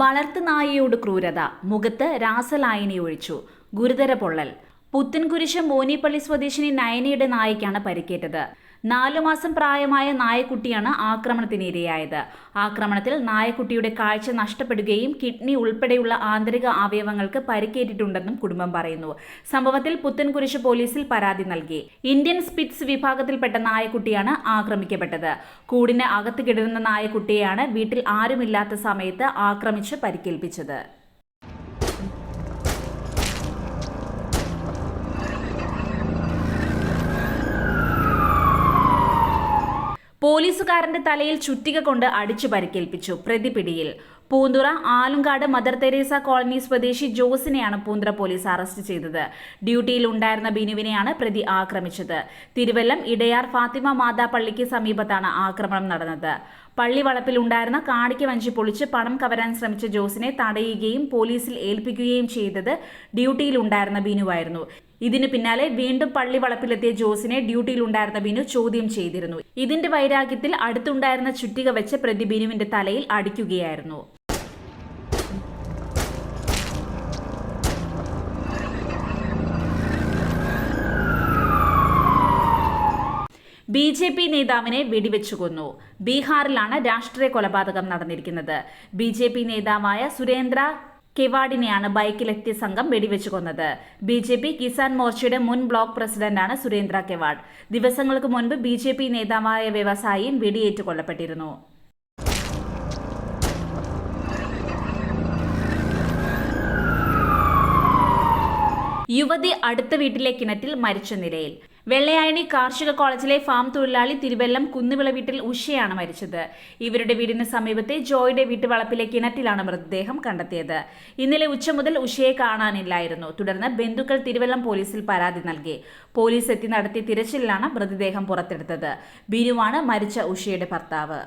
വളർത്തുനായയോട് ക്രൂരത. മുഖത്ത് രാസലായനി ഒഴിച്ചു ഗുരുതര പൊള്ളൽ. പുത്തൻകുരിശ് മോനിപ്പള്ളി സ്വദേശിനി നയനയുടെ നായയ്ക്കാണ് പരിക്കേറ്റത്. നാലു മാസം പ്രായമായ നായക്കുട്ടിയാണ് ആക്രമണത്തിനിരയായത്. ആക്രമണത്തിൽ നായക്കുട്ടിയുടെ കാഴ്ച നഷ്ടപ്പെടുകയും കിഡ്നി ഉൾപ്പെടെയുള്ള ആന്തരിക അവയവങ്ങൾക്ക് പരിക്കേറ്റിട്ടുണ്ടെന്നും കുടുംബം പറയുന്നു. സംഭവത്തിൽ പുത്തൻകുരിശ് പോലീസിൽ പരാതി നൽകി. ഇന്ത്യൻ സ്പിറ്റ്സ് വിഭാഗത്തിൽപ്പെട്ട നായക്കുട്ടിയാണ് ആക്രമിക്കപ്പെട്ടത്. കൂടിന് അകത്ത് കിടന്ന നായക്കുട്ടിയെയാണ് വീട്ടിൽ ആരുമില്ലാത്ത സമയത്ത് ആക്രമിച്ച് പരിക്കേൽപ്പിച്ചത്. പോലീസുകാരന്റെ തലയിൽ ചുറ്റിക കൊണ്ട് അടിച്ചു പരിക്കേൽപ്പിച്ചു പ്രതി പിടിയിൽ Poonthura Alungad Mother Teresa colony സ്വദേശി ജോസിനെയാണ് പൂന്തുറ പോലീസ് അറസ്റ്റ് ചെയ്തത്. ഡ്യൂട്ടിയിൽ ഉണ്ടായിരുന്ന ബിനുവിനെയാണ് പ്രതി ആക്രമിച്ചത്. തിരുവല്ലം ഇടയാർ ഫാത്തിമ മാതാ പള്ളിക്ക് സമീപത്താണ് ആക്രമണം നടന്നത്. പള്ളി വളപ്പിൽ ഉണ്ടായിരുന്ന കാണിക്ക് വഞ്ചി പൊളിച്ച് പണം കവരാൻ ശ്രമിച്ച ജോസിനെ തടയുകയും പോലീസിൽ ഏൽപ്പിക്കുകയും ചെയ്തത് ഡ്യൂട്ടിയിൽ ഉണ്ടായിരുന്ന ബിനുവായിരുന്നു. ഇതിനു പിന്നാലെ വീണ്ടും പള്ളി വളപ്പിലെത്തിയ ജോസിനെ ഡ്യൂട്ടിയിലുണ്ടായിരുന്ന ബിനു ചോദ്യം ചെയ്തിരുന്നു. ഇതിന്റെ വൈരാഗ്യത്തിൽ അടുത്തുണ്ടായിരുന്ന ചുറ്റിക വെച്ച് പ്രതി ബിനുവിന്റെ തലയിൽ അടിക്കുകയായിരുന്നു. ബി ജെ പി നേതാവിനെ വെടിവെച്ചു കൊന്നു. ബീഹാറിലാണ് രാഷ്ട്രീയ കൊലപാതകം നടന്നിരിക്കുന്നത്. ബി ജെ പി നേതാവായ സുരേന്ദ്ര കെവാഡിനെയാണ് ബൈക്കിലെത്തിയ സംഘം വെടിവെച്ചു കൊന്നത്. ബി ജെ പി കിസാൻ മോർച്ചയുടെ മുൻ ബ്ലോക്ക് പ്രസിഡന്റാണ് സുരേന്ദ്ര കെവാഡ്. ദിവസങ്ങൾക്ക് മുൻപ് ബി ജെ പി നേതാവായ വ്യവസായിയും വെടിയേറ്റ് കൊല്ലപ്പെട്ടിരുന്നു. യുവതി അടുത്ത വീട്ടിലെ കിണറ്റിൽ മരിച്ച നിലയിൽ വെള്ളയായണി കാർഷിക കോളേജിലെ ഫാം തൊഴിലാളി തിരുവല്ലം കുന്നുവിള വീട്ടിൽ ഉഷയാണ് മരിച്ചത്. ഇവരുടെ വീടിന് സമീപത്തെ ജോയുടെ വീട്ടുവളപ്പിലെ കിണറ്റിലാണ് മൃതദേഹം കണ്ടെത്തിയത്. ഇന്നലെ ഉച്ച മുതൽ ഉഷയെ കാണാനില്ലായിരുന്നു. തുടർന്ന് ബന്ധുക്കൾ തിരുവല്ലം പോലീസിൽ പരാതി നൽകി. പോലീസ് എത്തി നടത്തിയ തിരച്ചിലിലാണ് മൃതദേഹം പുറത്തെടുത്തത്. ബിരുവാണ് മരിച്ച ഉഷയുടെ ഭർത്താവ്.